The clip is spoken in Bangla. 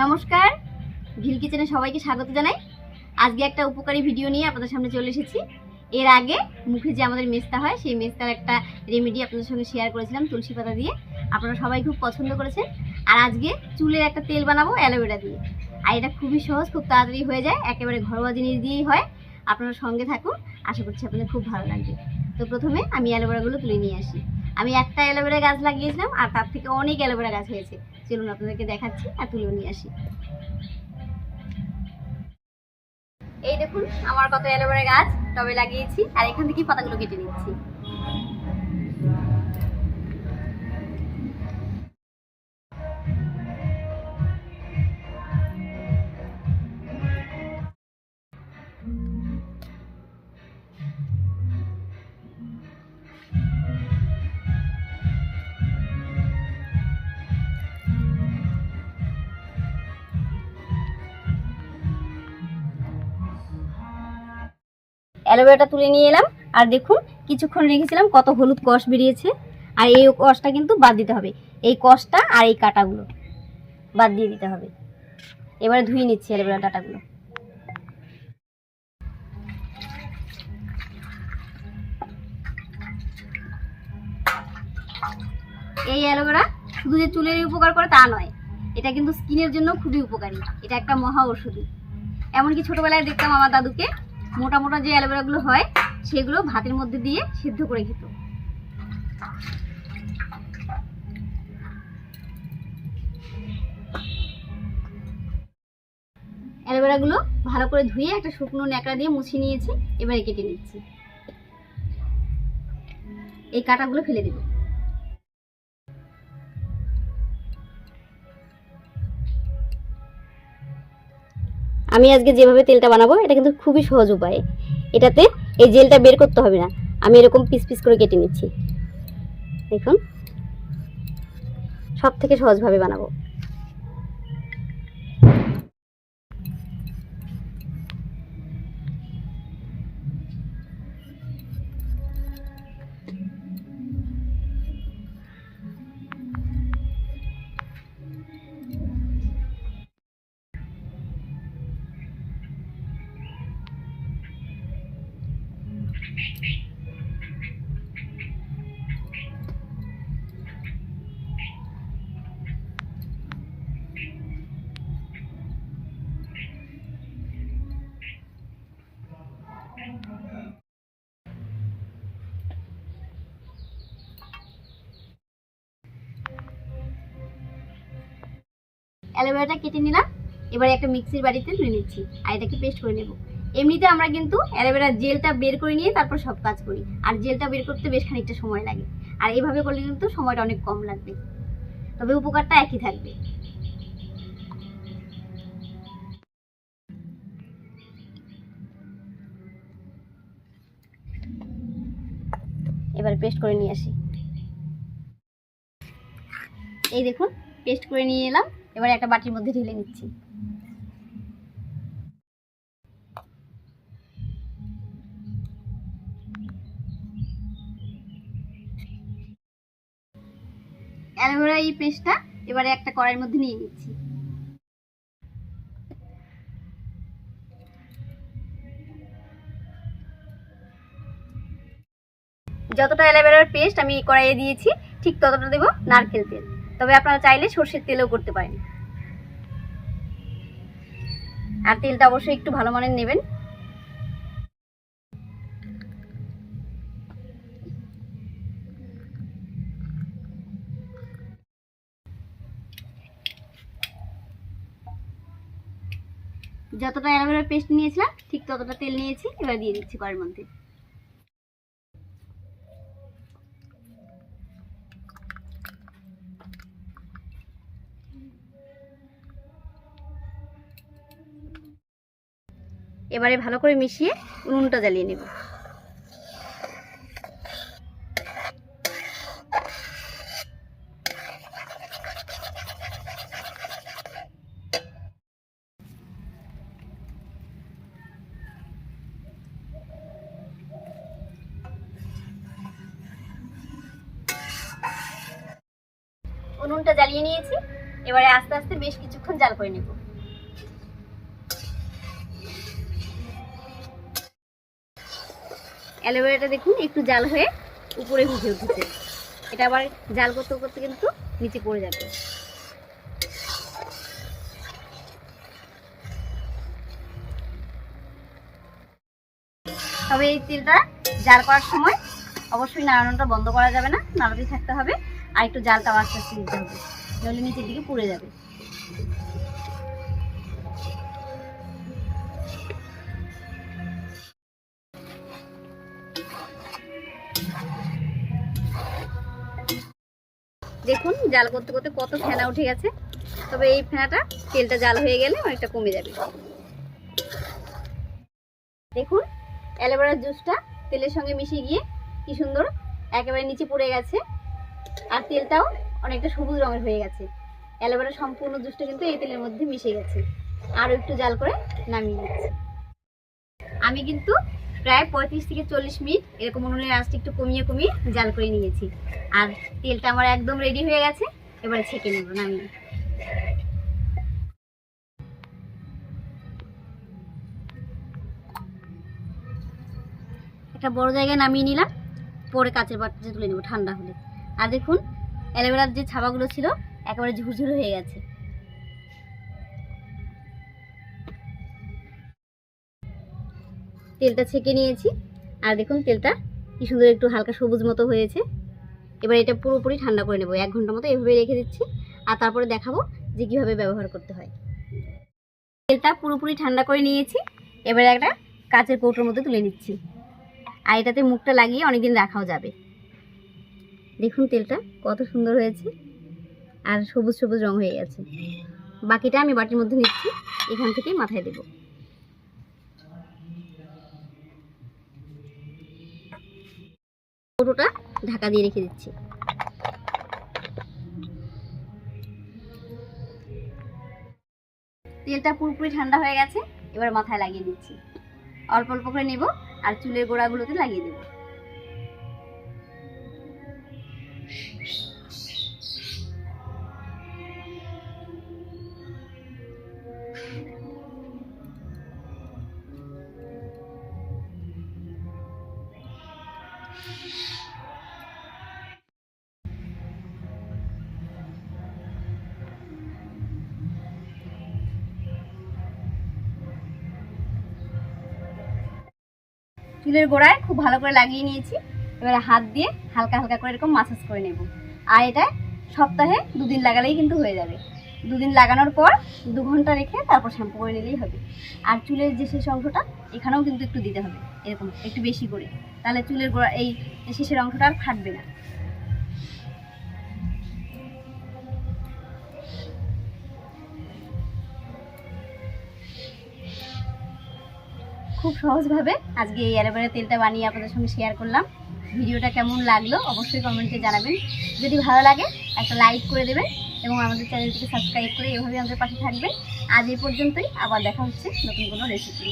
নমস্কার ভিল কিচেনে সবাইকে স্বাগত জানাই। আজকে একটা উপকারী ভিডিও নিয়ে আপনাদের সামনে চলে এসেছি। এর আগে মুখে যে আমাদের মেস্তা হয়, সেই মেস্তার একটা রেমেডি আপনাদের সঙ্গে শেয়ার করেছিলাম তুলসী পাতা দিয়ে। আপনারা সবাই খুব পছন্দ করেছেন। আর আজকে চুলের একটা তেল বানাবো অ্যালোভেরা দিয়ে। আর এটা খুবই সহজ, খুব তাড়াতাড়ি হয়ে যায়, একেবারে ঘরোয়া জিনিস দিয়েই হয়। আপনারা সঙ্গে থাকুন, আশা করছি আপনাদের খুব ভালো লাগবে। তো প্রথমে আমি অ্যালোভেরাগুলো তুলে নিয়ে আসি। আমি একটা অ্যালোভেরা গাছ লাগিয়েছিলাম, আর তার থেকে অনেক অ্যালোভেরা গাছ হয়েছে। চলুন আপনাদেরকে দেখাচ্ছি আর তুলে নিয়ে আসি। এই দেখুন, আমার কত অ্যালোভেরা গাছ, টবে লাগিয়েছি, আর এখান থেকে পাতাগুলো কেটে নিচ্ছি। অ্যালোভেরাটা তুলে নিয়ে এলাম। আর দেখুন, কিছুক্ষণ রেখেছিলাম, কত হলুদ কষ বেরিয়েছে। আর এই কষটা কিন্তু বাদ দিতে হবে। এই কষটা আর এই কাটাগুলো বাদ দিয়ে দিতে হবে। এবারে ধুয়ে নিচ্ছি অ্যালোভেরা ডাটাগুলো। এই অ্যালোভেরা শুধু যে চুলের উপকার করে তা নয়, এটা কিন্তু স্কিনের জন্য খুবই উপকারী। এটা একটা মহা ওষুধ এমনকি ছোটবেলায় দেখতাম আমার দাদুকে মোটা মোটা যে অ্যালোভেরাগুলো হয়, সেগুলো ভাতের মধ্যে দিয়ে সিদ্ধ করে খেত। অ্যালোভেরাগুলো ভালো করে ধুয়ে একটা শুকনো ন্যাকড়া দিয়ে মুছিয়ে নিয়েছি, এবারে কেটে নিচ্ছি। এই কাঁটাগুলো ফেলে দেবো। আমি আজকে যেভাবে তেলটা বানাবো, এটা কিন্তু খুবই সহজ উপায়। এটাতে এই জেলটা বের করতে হবে না। আমি এরকম পিস পিস করে কেটে নিচ্ছি। দেখুন। সব থেকে সহজভাবে বানাবো। অ্যালোভেরাটা কেটে নিলাম। এবারে একটা মিক্সির বাড়িতে তুলে নিচ্ছি। আর এটাকে পেস্ট করে নেব। এমনিতে আমরা কিন্তু অ্যালোভেরার জেলটা বের করে নিয়ে তারপর সব কাজ করি। আর জেলটা বের করতে বেশ খানিকটা সময় লাগে। আর এইভাবে করলে কিন্তু সময়টা অনেক কম লাগবে। তবে উপকারটা একই থাকবে। এবার পেস্ট করে নিয়ে আসি। এই দেখুন, পেস্ট করে নিয়ে এলাম। এবার একটা বাটির মধ্যে ঢেলে নিচ্ছি। অ্যালোভেরা এই পেস্টটা এবারে একটা কড়াইয়ের মধ্যে নিয়ে নিচ্ছি। যতটা অ্যালোভেরার পেস্ট আমি কড়াইয়ে দিয়েছি, ঠিক ততটা দেবো নারকেল তেল। তবে আপনারা চাইলে সর্ষের তেলও করতে পারেন। আর তেলটা অবশ্যই একটু ভালো মানের নেবেন। যতটা অ্যালোভেরার পেস্ট নিয়েছিলাম, ঠিক ততটা তেল নিয়েছি, এবার দিয়ে দিচ্ছি কড়াইয়ের মধ্যে। এবারে ভালো করে মিশিয়ে উনুনটা জ্বালিয়ে নেব। উনুনটা জ্বালিয়ে নিয়েছি। এবারে আস্তে আস্তে বেশ কিছুক্ষণ জাল করে নেব। অ্যালোভেরাটা দেখুন, একটু জাল হয়ে উপরে উঠে উঠেছে। এটা আবার জাল করতে করতে কিন্তু নিচে পড়ে যাবে। তবে এই তেলটা জাল করার সময় অবশ্যই নাড়ানোটা বন্ধ করা যাবে না, নাড়াতেই থাকতে হবে। আর একটু জালটাও আস্তে আস্তে দিতে হবে, নইলে নিচের দিকে পুড়ে যাবে। দেখুন, জাল করতে করতে কত ফেনা উঠে গেছে। তবে এই ফেনাটা তেলটা জাল হয়ে গেলে অনেকটা কমে যাবে। দেখুন, অ্যালোভেরার জুসটা তেলের সঙ্গে মিশে গিয়ে কি সুন্দর একেবারে নিচে পড়ে গেছে। আর তেলটাও অনেকটা সবুজ রঙের হয়ে গেছে। অ্যালোভেরার সম্পূর্ণ জুসটা কিন্তু এই তেলের মধ্যে মিশে গেছে। আরও একটু জাল করে নামিয়ে নিচ্ছি। আমি কিন্তু প্রায় পঁয়ত্রিশ থেকে চল্লিশ মিনিট। এরকম উনুনের আঁচটা একটু কমিয়ে কমিয়ে জাল করে নিয়েছি। আর তেলটা আমার একদম রেডি হয়ে গেছে। এবারে ছেঁকে নেব, নামিয়ে। একটা বড় জায়গায় নামিয়ে নিলাম। পরে কাঁচের পাত্রে তুলে নেব, ঠান্ডা হলে। আর দেখুন, অ্যালোভেরার যে ছাবাগুলো ছিল, একেবারে ঝুরঝুরে হয়ে গেছে। তেলটা ছেঁকে নিয়েছি। আর দেখুন তেলটা কি সুন্দর একটু হালকা সবুজ মতো হয়েছে। এবার এটা পুরোপুরি ঠান্ডা করে নেব, এক ঘণ্টা মতো এভাবে রেখে দিচ্ছি। আর তারপরে দেখাবো যে কীভাবে ব্যবহার করতে হয়। তেলটা পুরোপুরি ঠান্ডা করে নিয়েছি। এবারে একটা কাচের কৌটোর মধ্যে তুলে নিচ্ছি। আর এটাতে মুখটা লাগিয়ে অনেকদিন রাখাও যাবে। দেখুন তেলটা কত সুন্দর হয়েছে। আর সবুজ সবুজ রং হয়ে গেছে। বাকিটা আমি বাটির মধ্যে নিচ্ছি, এখান থেকেই মাথায় দেব। কৌটোটা ঢাকা দিয়ে রেখে দিচ্ছি। তেলটা পুরোপুরি ঠান্ডা হয়ে গেছে, এবার মাথায় লাগিয়ে দিচ্ছি। অল্প অল্প করে নেব আর চুলের গোড়াগুলোতে লাগিয়ে দেব। চুলের গোড়ায় খুব ভালো করে লাগিয়ে নিয়েছি। এবারে হাত দিয়ে হালকা হালকা করে এরকম মাসাজ করে নেব। আর এটা সপ্তাহে দুদিন লাগালেই কিন্তু হয়ে যাবে। দুদিন লাগানোর পর দু ঘণ্টা রেখে তারপর শ্যাম্পু করে নিলেই হবে। আর চুলের যে শেষ অংশটা, এখানেও কিন্তু একটু দিতে হবে, এরকম একটু বেশি করে। তাহলে চুলের গোড়া, এই শেষের অংশটা আর ফাটবে না। খুব সহজভাবে আজকে এই অ্যালোভেরা তেলটা বানিয়ে আপনাদের সঙ্গে শেয়ার করলাম। ভিডিওটা কেমন লাগল অবশ্যই কমেন্টে জানাবেন। যদি ভালো লাগে, একটা লাইক করে দেবেন এবং আমাদের চ্যানেলটিকে সাবস্ক্রাইব করে এভাবে আমাদের পাশে থাকবেন। আজ এই পর্যন্তই, আবার দেখা হচ্ছে নতুন কোনো রেসিপি